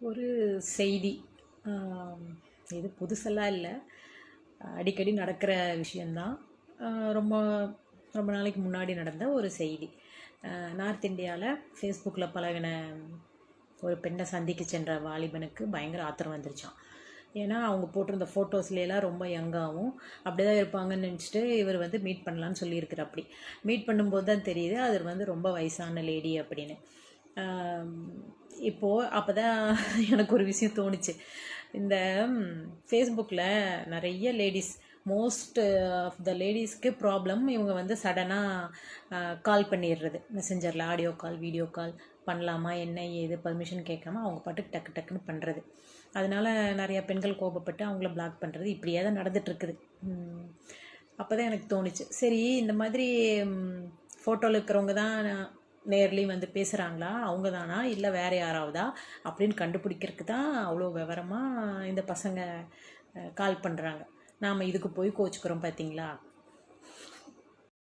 ஒரு செய்தி. இது புதுசெல்லாம் இல்லை. அடிக்கடி நடக்கிற விஷயந்தான் ரொம்ப ரொம்ப நாளைக்கு முன்னாடி நடந்த ஒரு செய்தி. நார்த் இந்தியாவில் ஃபேஸ்புக்கில் பழகின ஒரு பெண்ணை சந்திக்க சென்ற வாலிபனுக்கு பயங்கர ஆத்திரம் வந்துருச்சான் ஏன்னா அவங்க போட்டிருந்த ஃபோட்டோஸ்லாம் ரொம்ப யங்காகவும் அப்படியே தான் இருப்பாங்கன்னு நினச்சிட்டு இவர் வந்து மீட் பண்ணலான்னு சொல்லியிருக்கிற அப்படி. மீட் பண்ணும்போது தான் தெரியுது அது வந்து ரொம்ப வயசான லேடி அப்படின்னு. இப்போது இப்போ அப்போ தான் எனக்கு ஒரு விஷயம் தோணுச்சு. இந்த ஃபேஸ்புக்கில் நிறைய லேடிஸ் மோஸ்ட் ஆஃப் த லேடிஸ்க்கு ப்ராப்ளம் இவங்க வந்து சடனாக கால் பண்ணிடுறது. மெசஞ்சரில் ஆடியோ கால் வீடியோ கால் பண்ணலாமா என்ன ஏது பர்மிஷன் கேட்காம அவங்க பாட்டுக்கு டக்கு டக்குன்னு பண்ணுறது அதனால் நிறையா பெண்கள் கோபப்பட்டு அவங்கள பிளாக் பண்ணுறது இப்படியே தான் நடந்துகிட்ருக்குது அப்போ தான் எனக்கு தோணுச்சு. சரி இந்த மாதிரி ஃபோட்டோவில் இருக்கிறவங்க தான் நேர்லேயும் வந்து பேசுகிறாங்களா அவங்க தானா இல்லை வேறு யாராவதா? அப்படின்னு கண்டுபிடிக்கிறதுக்கு தான் அவ்வளோ விவரமாக இந்த பசங்க கால் பண்ணுறாங்க நாம் இதுக்கு போய் கோச்சுக்கிறோம் பார்த்தீங்களா